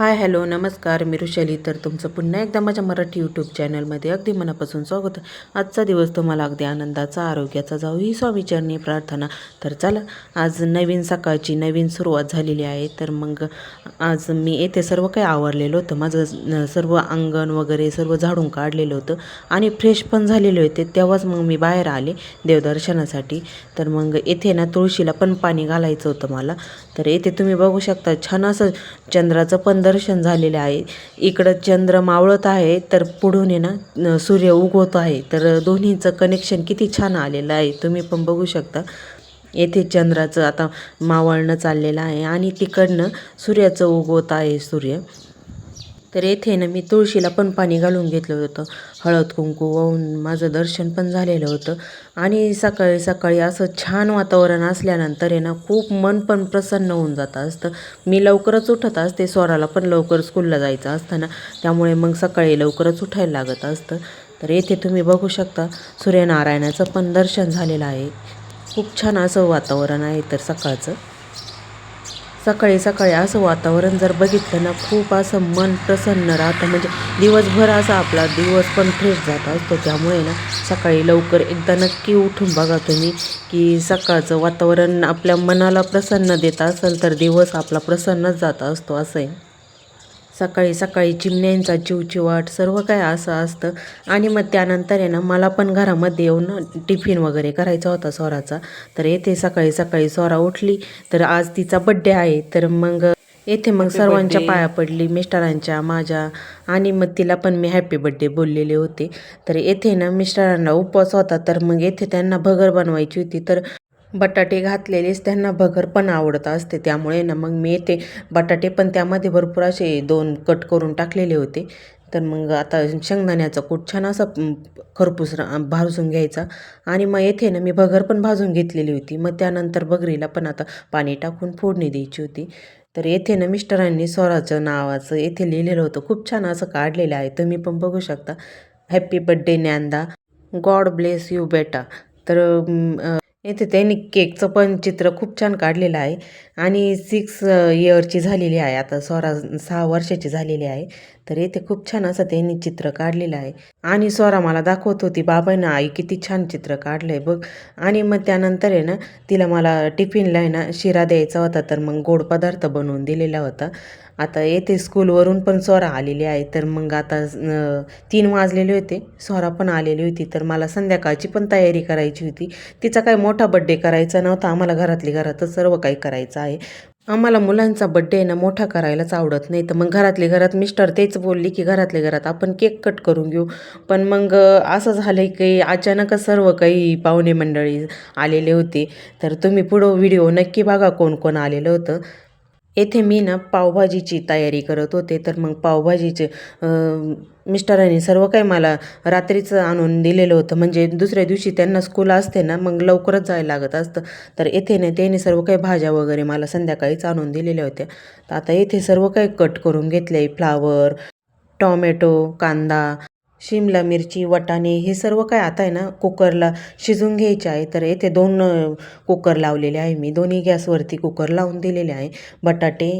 Hi hello नमस्कार मी ऋषाली तर तुमचं पुन्हा एकदा माझ्या मराठी यूट्यूब चॅनलमध्ये अगदी मनापासून स्वागत. आजचा दिवस तुम्हाला अगदी आनंदाचा आरोग्याचा जाऊ ही स्वामीचरणी प्रार्थना. तर चला आज नवीन सकाळची नवीन सुरुवात झालेली आहे. तर मग आज मी येथे सर्व काही आवरलेलं होतं. माझं सर्व अंगण वगैरे सर्व झाडून काढलेलं होतं. आणि फ्रेश पण झालेले होते. तेव्हाच मग मी बाहेर आले देवदर्शनासाठी. तर मग येथे ना तुळशीला पण पाणी घालायचं होतं मला. तर येथे तुम्ही बघू शकता छान असं चंद्राचं पण दर्शन झालेलं आहे. इकडं चंद्र मावळत आहे तर पुढून आहे ना सूर्य उगवत आहे. तर दोन्हीचं कनेक्शन किती छान आलेलं आहे तुम्ही पण बघू शकता. येथे चंद्राचं आता मावळणं चाललेलं आहे आणि तिकडनं सूर्याचं उगवत आहे सूर्य. तर येथे ना मी तुळशीला पण पाणी घालून घेतलं होतं. हळद कुंकू वाहून माझं दर्शन पण झालेलं होतं. आणि सकाळी सकाळी असं छान वातावरण असल्यानंतर आहे ना खूप मन पण प्रसन्न होऊन जातं असतं. मी लवकरच उठत असते स्वराला पण लवकर स्कूलला जायचं असतं ना. त्यामुळे मग सकाळी लवकरच उठायला लागत असतं. तर येथे तुम्ही बघू शकता सूर्यनारायणाचं पण दर्शन झालेलं आहे. खूप छान असं वातावरण आहे तर सकाळचं. सकाळी सकाळी असं वातावरण जर बघितलं ना खूप असं मन प्रसन्न राहतं. म्हणजे दिवसभर असा आपला दिवस पण फ्रेश जात असतो. त्यामुळे ना सकाळी लवकर एकदा नक्की उठून बघा तुम्ही की सकाळचं वातावरण आपल्या मनाला प्रसन्न देत असेल तर दिवस आपला प्रसन्नच जात असतो असं आहे. सकाळी सकाळी चिमण्यांचा चिवचिवाट सर्व काय असं असतं. आणि मग त्यानंतर आहे ना मला पण घरामध्ये येऊन टिफिन वगैरे करायचा होता स्वराचा तर येथे सकाळी सकाळी स्वरा उठली. तर आज तिचा बड्डे आहे. तर मग येथे मग सर्वांच्या पाया पडली. मिस्टरांच्या माझ्या आणि मग तिला पण मी हॅपी बड्डे बोललेले होते. तर येथे ना मिस्टरांना उपवास होता. तर मग येथे त्यांना भगर बनवायची होती. तर बटाटे घातलेलेच त्यांना भगर पण आवडत असते. त्यामुळे ना मग मी येते बटाटे पण त्यामध्ये भरपूर असे दोन कट करून टाकलेले होते. तर मग आता शेंगदाण्याचा कूट छान असा खरपूस भाजून घ्यायचा. आणि मग येथे ना मी भगर पण भाजून घेतलेली होती. मग त्यानंतर भगरीला पण आता पाणी टाकून फोडणी द्यायची होती. तर येथे ना मिस्टरांनी स्वराचं नावाचं येथे लिहिलेलं होतं. खूप छान असं काढलेलं आहे. तुम्ही पण बघू शकता. Happy birthday Dnyanada god bless you बेटा. तर येथे त्यांनी केकचं पण चित्र खूप छान काढलेलं आहे. आणि सिक्स इयरची uh, झालेली आहे. आता स्वरा सहा वर्षाची झालेली आहे. तर येथे खूप छान असं त्यांनी चित्र काढलेलं आहे. आणि स्वरा मला दाखवत होती बाबांना आई किती छान चित्र काढलं आहे बघ. आणि मग त्यानंतर आहे ना तिला मला टिफिनला आहे ना शिरा द्यायचा होता तर मग गोड पदार्थ बनवून दिलेला होता. आता येथे स्कूलवरून पण स्वरा आलेली आहे तर मग आता तीन वाजलेले होते. स्वरा पण आलेली होती तर मला संध्याकाळची पण तयारी करायची होती. तिचा काही मोठा बड्डे करायचा नव्हता आम्हाला घरातली घरातच सर्व काही करायचं आहे. आम्हाला मुलांचा बड्डे आहे ना मोठा करायलाच आवडत नाही. तर मग घरातली घरात मिस्टर तेच बोलली की घरातले घरात आपण केक कट करून घेऊ. पण मग असं झालं की अचानकच सर्व काही पाहुणे मंडळी आलेले होते. तर तुम्ही पुढं व्हिडिओ नक्की बघा कोण कोण आलेलं होतं. येथे मी ना पावभाजीची तयारी करत होते. तर मग पावभाजीचे मिस्टरांनी सर्व काही मला रात्रीचं आणून दिलेलं होतं. म्हणजे दुसऱ्या दिवशी त्यांना स्कूल असते ना मग लवकरच जायला लागत असतं. तर येथे ना त्यांनी सर्व काही भाज्या वगैरे मला संध्याकाळीच आणून दिलेल्या होत्या. तर आता येथे सर्व काही कट करून घेतले फ्लावर टॉमॅटो कांदा शिमला मिरची वटाणे हे सर्व काय आता आहे ना कुकरला शिजून घ्यायचे आहे. तर येथे दोन कुकर लावलेले आहे मी. दोन्ही गॅसवरती कुकर लावून दिलेले आहे. बटाटे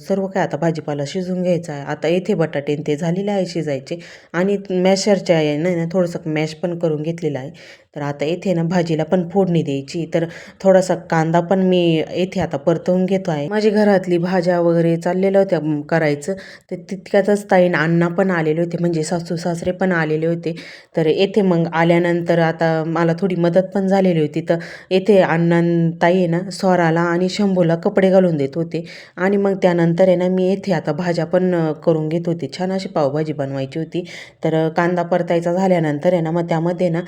सर्व काय आता भाजीपाला शिजून घ्यायचा आहे. आता येथे बटाटे ते झालेले आहे शिजायचे. आणि मॅशरच्या आहे ना ना थोडंसं मॅश पण करून घेतलेलं आहे. तर आता येथे ना भाजीला पण फोडणी द्यायची. तर थोडासा कांदा पण मी येथे आता परतवून घेतो आहे. माझी घरातली भाज्या वगैरे चाललेल्या होत्या करायचं. तर तितक्यातच ताईन अण्णा पण आलेले होते. म्हणजे सासू सासरे पण आलेले होते. तर येथे मग आल्यानंतर आता मला थोडी मदत पण झालेली होती. तर येथे अण्णांताई आहे ना स्वराला आणि शंभूला कपडे घालून देत होते. आणि मग त्यानंतर आहे ना मी येथे आता भाज्या पण करून घेत होते. छान अशी पावभाजी बनवायची होती. तर कांदा परतायचा झाल्यानंतर आहे ना मग त्यामध्ये ना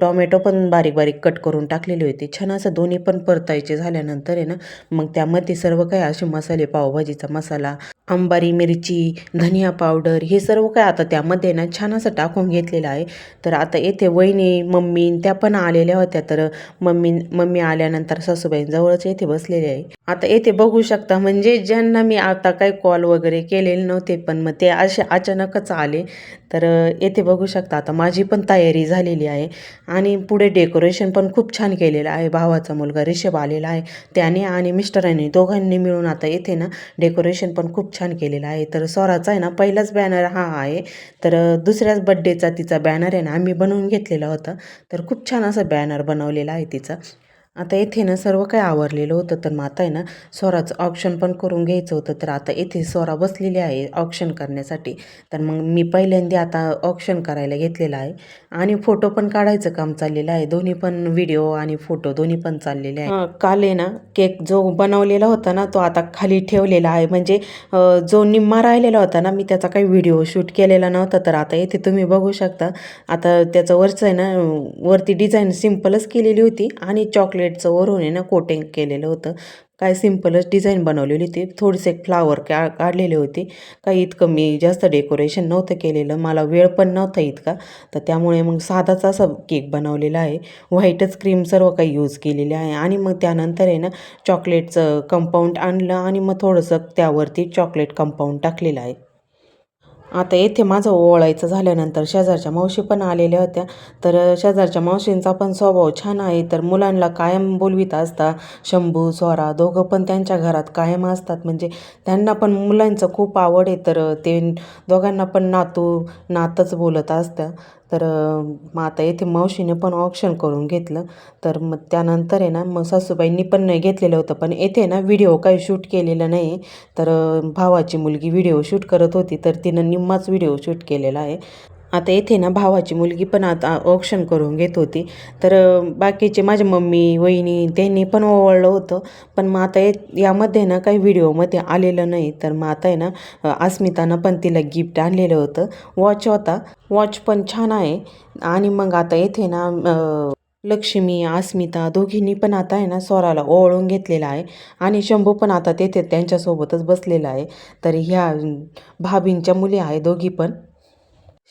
टॉमॅटो पण बारीक बारीक कट करून टाकलेले होते. छान असं दोन्ही पण परतायचे झाल्यानंतर आहे ना मग त्यामध्ये सर्व काही असे मसाले पावभाजीचा मसाला अंबारी मिरची धनिया पावडर हे सर्व काय आता त्यामध्ये ना छान असं टाकून घेतलेलं आहे. तर आता येथे वहिनी मम्मी त्या पण आलेल्या होत्या. तर मम्मी मम्मी आल्यानंतर सासूबाईंजवळच येथे बसलेले आहे. आता येथे बघू शकता म्हणजे ज्यांना मी आता काही कॉल वगैरे केलेले नव्हते पण मग ते असे अचानकच आले. तर येथे बघू शकता आता माझी पण तयारी झालेली आहे. आणि पुढे डेकोरेशन पण खूप छान केलेलं आहे. भावाचा मुलगा रिषभ आलेला आहे. त्याने आणि मिस्टरांनी दोघांनी मिळून आता येथे ना डेकोरेशन पण खूप छान केलेलं आहे. तर स्वराचा आहे ना पहिलाच बॅनर हा आहे. तर दुसऱ्याच बड्डेचा तिचा बॅनर आहे ना आम्ही बनवून घेतलेला होता. तर खूप छान असा बॅनर बनवलेला आहे तिचा. आता येथे ना सर्व काही आवरलेलं होतं तर मग आता आहे ना स्वराचं ऑप्शन पण करून घ्यायचं होतं तर आता येथे स्वरा बसलेली आहे ऑप्शन करण्यासाठी. तर मग मी पहिल्यांदा आता ऑप्शन करायला घेतलेलं आहे. आणि फोटो पण काढायचं काम चाललेलं आहे. दोन्ही पण व्हिडिओ आणि फोटो दोन्ही पण चाललेले आहे. काल आहे ना केक जो बनवलेला होता ना तो आता खाली ठेवलेला आहे. म्हणजे जो निम्मा राहिलेला होता ना मी त्याचा काही व्हिडिओ शूट केलेला नव्हता तर आता येथे तुम्ही बघू शकता. आता त्याचं वरचं आहे ना वरती डिझाईन सिम्पलच केलेली होती आणि चॉकलेट रेडचं वरून आहे ना कोटिंग केलेलं होतं. काय सिम्पलच डिझाईन बनवलेली होती. थोडेसे फ्लावर का काढलेले होते. काही इतकं मी जास्त डेकोरेशन नव्हतं केलेलं. मला वेळ पण नव्हता इतका. तर त्यामुळे मग साधाच असा केक बनवलेला आहे. व्हाईटच क्रीम सर्व काही यूज केलेले आहे. आणि मग त्यानंतर आहे ना चॉकलेटचं कंपाऊंड आणलं आणि मग थोडंसं त्यावरती चॉकलेट कंपाऊंड टाकलेलं आहे. आता येथे माझं ओवाळायचं झाल्यानंतर शेजारच्या मावशी पण आलेल्या होत्या. तर शेजारच्या मावशींचा पण स्वभाव छान आहे. तर मुलांना कायम बोलवीत असता. शंभू स्वरा दोघं पण त्यांच्या घरात कायम असतात. म्हणजे त्यांना पण मुलांचं खूप आवड आहे. तर ते दोघांना पण नातू नातच बोलत असत्या. तर मग आता येथे मावशीने पण ऑप्शन करून घेतलं. तर मग त्यानंतर आहे ना मग सासूबाईंनी पण नाही घेतलेलं होतं पण येथे ना व्हिडिओ काही शूट केलेला नाही तर भावाची मुलगी व्हिडिओ शूट करत होती तर तिनं निम्माच व्हिडिओ शूट केलेला आहे. आता येथे ना भावाची मुलगी पण आता ऑप्शन करून घेत होती. तर बाकीचे माझ्या मम्मी वहिनी त्यांनी पण ओवळलं होतं. पण मग आता ये यामध्ये ना काही व्हिडिओमध्ये आलेलं नाही. तर मग आता आहे ना अस्मितानं पण तिला गिफ्ट आणलेलं होतं. वॉच होता. वॉच पण छान आहे. आणि मग आता येथे ना लक्ष्मी अस्मिता दोघींनी पण आता आहे ना स्वराला ओवाळून घेतलेला आहे. आणि शंभू पण आता तेथे त्यांच्यासोबतच बसलेला आहे. तर ह्या भाभींच्या मुली आहे दोघी पण.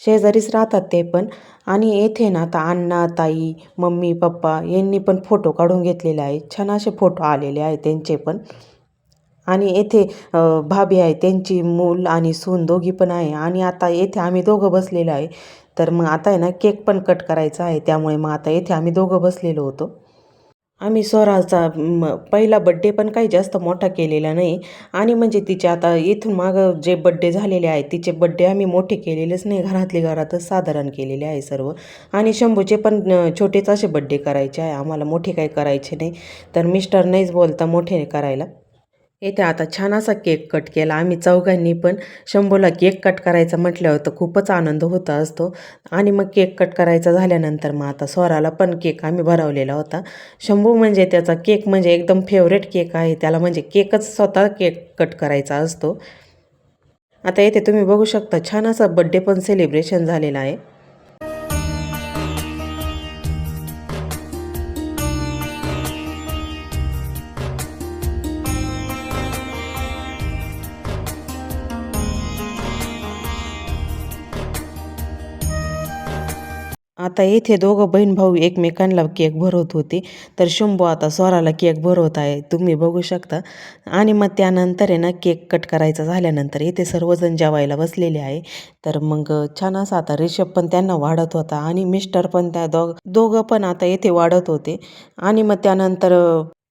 शेजारीच राहतात ते पण. आणि येथे ना आता अण्णा ताई मम्मी पप्पा यांनी पण फोटो काढून घेतलेले आहे छान असे फोटो आलेले आहेत त्यांचे पण. आणि येथे भाभी आहे त्यांची मूल आणि सून दोघी पण आहे. आणि आता येथे आम्ही दोघं बसलेलो आहे. तर मग आता आहे ना केक पण कट करायचा आहे. त्यामुळे मग आता येथे आम्ही दोघं बसलेलो होतो. आम्ही स्वराचा म, पहिला बड्डे पण काही जास्त मोठा केलेला नाही. आणि म्हणजे तिचे आता इथून मागं जे बड्डे झालेले आहेत तिचे बड्डे आम्ही मोठे केलेलेच नाही. घरातले घरातच साधारण केलेले आहे सर्व. आणि शंभूचे पण छोटेच असे बड्डे करायचे आहे. आम्हाला मोठे काही करायचे नाही. तर मिस्टर नाहीच बोलता मोठे करायला. येथे आता छान असा केक कट केला. आम्ही चौघांनी पण शंभूला केक कट करायचा म्हटल्यावर तर खूपच आनंद होता असतो. आणि मग केक कट करायचा झाल्यानंतर मग आता स्वराला पण केक आम्ही भरवलेला होता. शंभू म्हणजे त्याचा केक म्हणजे एकदम फेवरेट केक आहे. त्याला म्हणजे केकच स्वतः केक कट करायचा असतो. आता येथे तुम्ही बघू शकता छान असा बड्डे पण सेलिब्रेशन झालेला आहे. आता येथे दोघं बहीण भाऊ एकमेकांना केक भरवत होते. तर शंभू आता स्वराला केक भरवत आहे. तुम्ही बघू शकता. आणि मग त्यानंतर आहे ना केक कट करायचा झाल्यानंतर येथे सर्वजण जेवायला बसलेले आहे. तर मग छान असा आता रिषभ पण त्यांना वाढत होता. आणि मिस्टर पण त्या दोघ दोघं पण आता येथे वाढत होते. आणि मग त्यानंतर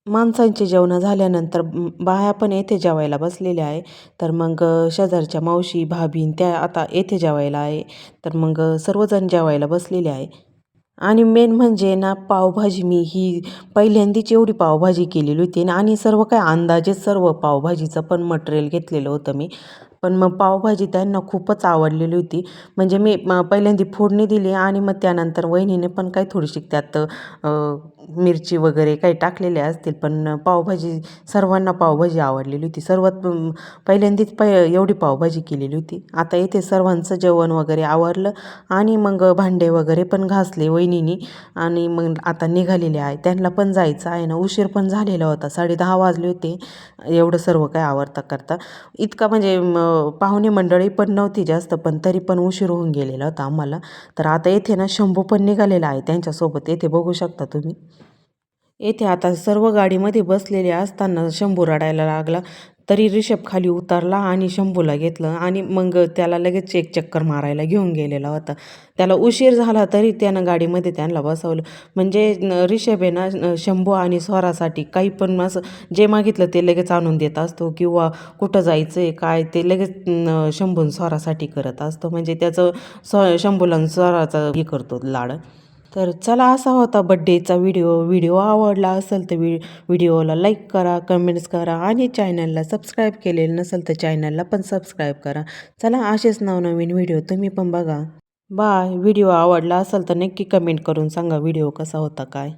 माणसांची जेवणं झाल्यानंतर बाया पण येथे जेवायला बसलेल्या आहे. तर मग शेजारच्या मावशी भाभीन त्या आता येथे जेवायला आहे. तर मग सर्वजण जेवायला बसलेले आहे. आणि मेन म्हणजे ना पावभाजी मी ही पहिल्यांदीच एवढी पावभाजी केलेली होती. ना आणि सर्व काय अंदाजे सर्व पावभाजीचं पण मटेरियल घेतलेलं होतं मी. पण मग पावभाजी त्यांना खूपच आवडलेली होती. म्हणजे मी पहिल्यांदी फोडणी दिली आणि मग त्यानंतर वहिनीने पण काही थोडीशी त्यात मिरची वगैरे काही टाकलेल्या असतील. पण पावभाजी सर्वांना पावभाजी आवडलेली होती. सर्वात पहिल्यांदीच पै एवढी पावभाजी केलेली होती. आता येथे सर्वांचं जेवण वगैरे आवरलं आणि मग भांडे वगैरे पण घासले वहिनीनी आणि मग आता निघालेले आहे. त्यांना पण जायचं आहे ना. उशीर पण झालेला होता. साडे दहा वाजले होते. एवढं सर्व काय आवडता करता. इतका म्हणजे पाहुणे मंडळी पण नव्हती जास्त पण तरी पण उशीर होऊन गेलेला होता आम्हाला. तर आता येथे ना शंभू पण निघालेला आहे त्यांच्यासोबत. येथे बघू शकता तुम्ही. येथे आता सर्व गाडीमध्ये बसलेले असताना शंभू रडायला लागला. तरी रिषभ खाली उतरला आणि शंभूला घेतलं आणि मग त्याला लगेच एक चक्कर मारायला घेऊन गेलेला होता. त्याला उशीर झाला तरी त्यानं गाडीमध्ये त्यांना बसवलं. म्हणजे रिषभ आहे ना शंभू आणि स्वरासाठी काही पण असं जे मागितलं ते लगेच आणून देत असतो किंवा कुठं जायचं आहे काय ते लगेच शंभून स्वरासाठी करत असतो. म्हणजे त्याचं स्व शंभूला स्वराचा हे करतो लाड. तर चला असा होता बड्डेचा व्हिडिओ व्हिडिओ आवडला असेल तर व्हि व्हिडिओला लाईक करा कमेंट्स करा आणि चॅनलला सबस्क्राईब केलेलं नसेल तर चॅनलला पण सबस्क्राईब करा. चला असेच नवनवीन व्हिडिओ तुम्ही पण बघा. बाय व्हिडिओ आवडला असेल तर नक्की कमेंट करून सांगा व्हिडिओ कसा होता काय?